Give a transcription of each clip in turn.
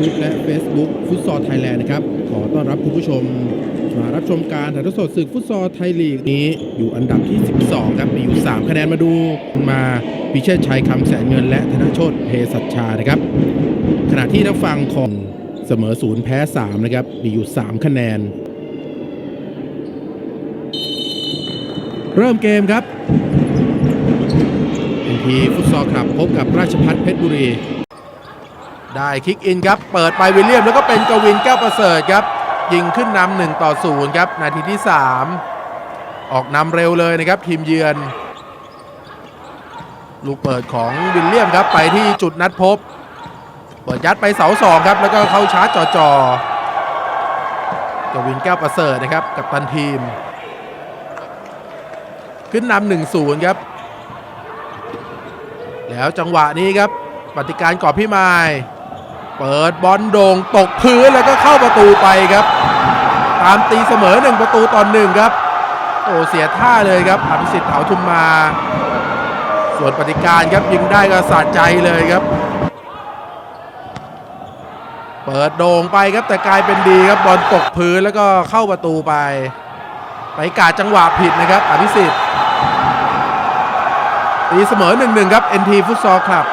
YouTube และ Facebook ฟุตซอลไทยแลนด์นะครับ ขอต้อนรับคุณผู้ชม มารับชมการถ่ายทอดสดศึกฟุตซอลไทยลีกนี้ อยู่อันดับที่ 12 ครับ มีอยู่ 3 คะแนนมาดูมาพิเชษชัยคำแสนเงินและธนโชตเพศัชชานะครับ ขณะที่นักฟังของเสมอศูนย์แพ้ 3 นะครับ มีอยู่ 3 คะแนน เริ่มเกมครับ NP ฟุตซอลคลับพบกับราชพัฒเพชรบุรี ได้คิกอินครับ เปิดไปวิลเลียมแล้วก็เป็นกวินแก้วประเสริฐครับ ยิงขึ้นนำหนึ่งต่อศูนย์ครับ นาทีที่ 3 ออกนำเร็วเลยนะครับ ทีมเยือน ลูกเปิดของวิลเลียมครับ ไปที่จุดนัดพบ เปิดยัดไปเสาสองครับ แล้วก็เข้าชาร์จจ่อๆกวินแก้วประเสริฐนะครับ กับตันทีม ขึ้นนำหนึ่งศูนย์ครับ แล้วจังหวะนี้ครับปฏิการกอบพี่ไม้ เปิดบอลโด่งตกพื้นแล้วก็เข้าประตูไปครับ ตามตีเสมอหนึ่งประตูต่อหนึ่งครับ โอ้เสียท่าเลยครับอภิสิทธิ์เถาทุมมา ส่วนปฏิการครับยิงได้ก็สะใจเลยครับ เปิดโด่งไปครับแต่กลายเป็นดีครับบอลตกพื้นแล้วก็เข้าประตูไป ไปกาดจังหวะผิดนะครับอภิสิทธิ์ตีเสมอ1-1ครับ NT ฟุตซอลคลับ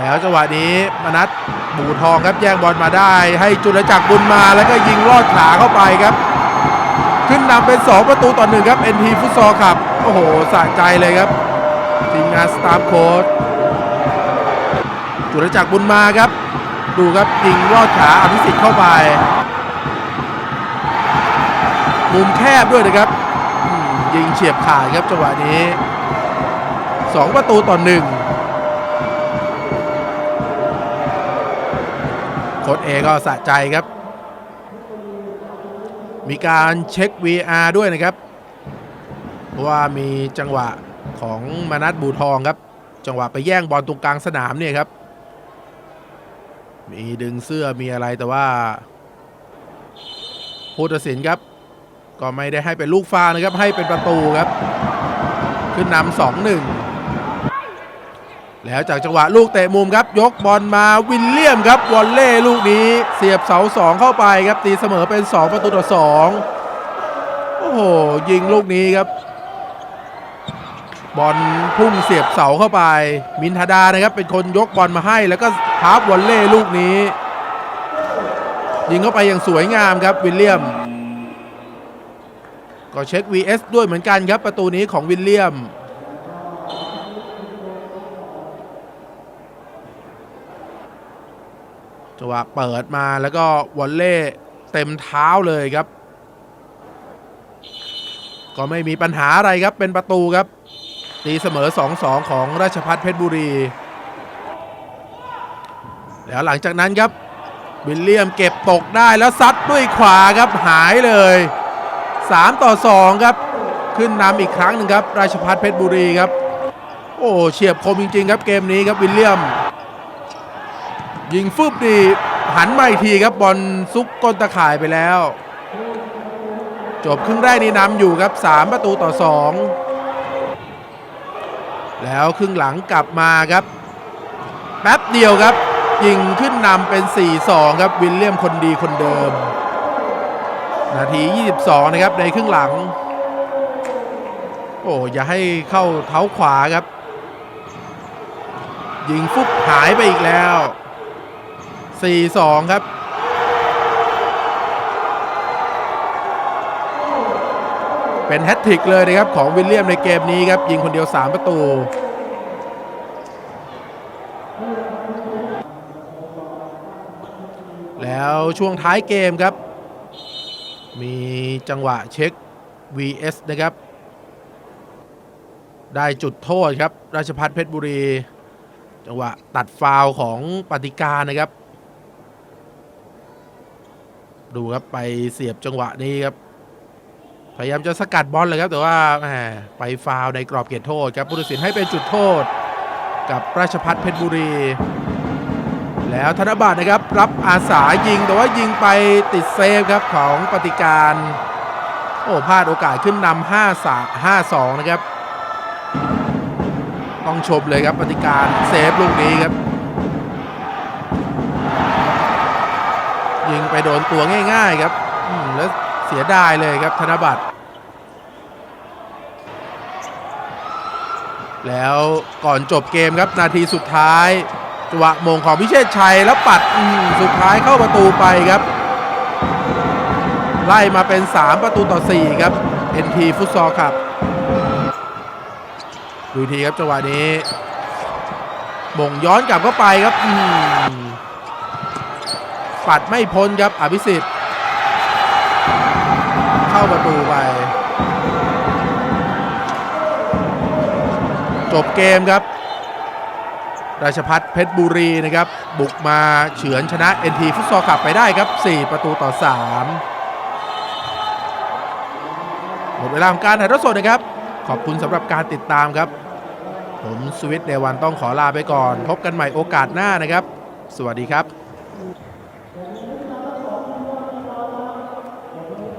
แล้วจังหวะนี้มนัทบูทองครับแย่งบอลมาได้ ให้จุลจักรบุญมาแล้วก็ยิงลอดขาเข้าไปครับ ขึ้นนำเป็น 2 ประตูต่อหนึ่งครับ NT ฟุตซอลคลับ โอ้โหสะใจเลยครับทีมงานสตาฟโค้ชจุลจักรบุญมาครับ ดูครับยิงลอดขาอภิสิทธิ์เข้าไป มุมแคบด้วยนะครับ ยิงเฉียบขาดครับจังหวะนี้สองประตูต่อหนึ่ง ค้ชเอก็สะใจครับ มีการเช็ค VR ด้วยนะครับ เพราะว่ามีจังหวะของมานัทบูทองครับ จังหวะไปแย่งบอลตรงกลางสนามเนี่ยครับ มีดึงเสื้อมีอะไรแต่ว่าผู้ตัดสินครับ ก็ไม่ได้ให้เป็นลูกฟาวนะครับ ให้เป็นประตูครับ ขึ้นนำสองหนึ่ง แล้วจากจังหวะลูกเตะมุมครับ ยกบอลมาวิลเลียมครับวอลเล่ลูกนี้เสียบเสาสองเข้าไปครับตีเสมอเป็น 2 ประตูต่อสองโอ้โหยิงลูกนี้ครับ บอลพุ่งเสียบเสาเข้าไป มินทดานะครับเป็นคนยกบอลมาให้ แล้วก็พาฟวอลเล่ลูกนี้ ยิงเข้าไปอย่างสวยงามครับวิลเลียม ก็เช็ค VS ด้วยเหมือนกันครับประตูนี้ของวิลเลียม จังหวะเปิดมาแล้วก็วอลเล่เต็มเท้าเลยครับ ก็ไม่มีปัญหาอะไรครับเป็นประตูครับ ตีเสมอ 2-2 ของราชพัฒเพชรบุรี แล้วหลังจากนั้นครับวิลเลียมเก็บตกได้แล้วซัดด้วยขวาครับหายเลย 3 ต่อ 2 ครับ ขึ้นนำอีกครั้งหนึ่งครับ ราชพัฒเพชรบุรีครับ โอ้เฉียบคมจริง ๆ ครับเกมนี้ครับวิลเลียม ยิงฟึบดีหันมาอีกทีครับบอลซุกก้นตะข่ายไปแล้ว จบครึ่งแรกนี่นำอยู่ครับ 3 ประตูต่อ 2 แล้วครึ่งหลังกลับมาครับ แป๊บเดียวครับ ยิงขึ้นนำเป็น 4-2 ครับวิลเลียมคนดีคนเดิม นาที 22 นะครับในครึ่งหลัง โอ้อย่าให้เข้าเท้าขวาครับ ยิงฟุบหายไปอีกแล้ว 4-2 ครับเป็นแฮตทริกเลยนะครับ ของวิลเลียมในเกมนี้ครับ ยิงคนเดียว 3 ประตู แล้วช่วงท้ายเกมครับ มีจังหวะเช็ค VS นะครับ ได้จุดโทษครับ ราชพัฒเพชรบุรี จังหวะตัดฟาวของปฏิการนะครับ ดูครับไปเสียบจังหวะนี้ครับ พยายามจะสกัดบอลเลยครับ แต่ว่าแหมไปฟาวในกรอบเขตโทษครับผู้ตัดสินให้เป็นจุดโทษ กับราชพัฒเพชรบุรี แล้วธนบัตรนะครับ รับอาสายิงแต่ว่ายิงไปติดเซฟครับของปฏิการโอ้พลาดโอกาสขึ้นนำ5-5-2 นะครับ ต้องชมเลยครับปฏิการเซฟลูกนี้ครับ ยิงไปโดนตัวง่ายๆครับแล้วเสียดายเลยครับธนบัตร แล้วก่อนจบเกมครับนาทีสุดท้ายจังหวะมงของพิเชษชัยแล้วปัดสุดท้ายเข้าประตูไปครับ ไล่มาเป็น 3 ประตูต่อ 4 ครับ NT ฟุตซอลครับดูทีครับจังหวะนี้มงย้อนกลับเข้าไปครับ ปัดไม่พ้นครับอภิสิทธิ์ เข้าประตูไป จบเกมครับ ราชพัฒเพชรบุรีนะครับ บุกมาเฉือนชนะ NT ฟุตซอลขับไปได้ครับ 4 ประตูต่อ 3 หมดเวลาของการถ่ายทอดสดนะครับ ขอบคุณสำหรับการติดตามครับ ผมสวิตเดวันต้องขอลาไปก่อน พบกันใหม่โอกาสหน้านะครับ สวัสดีครับ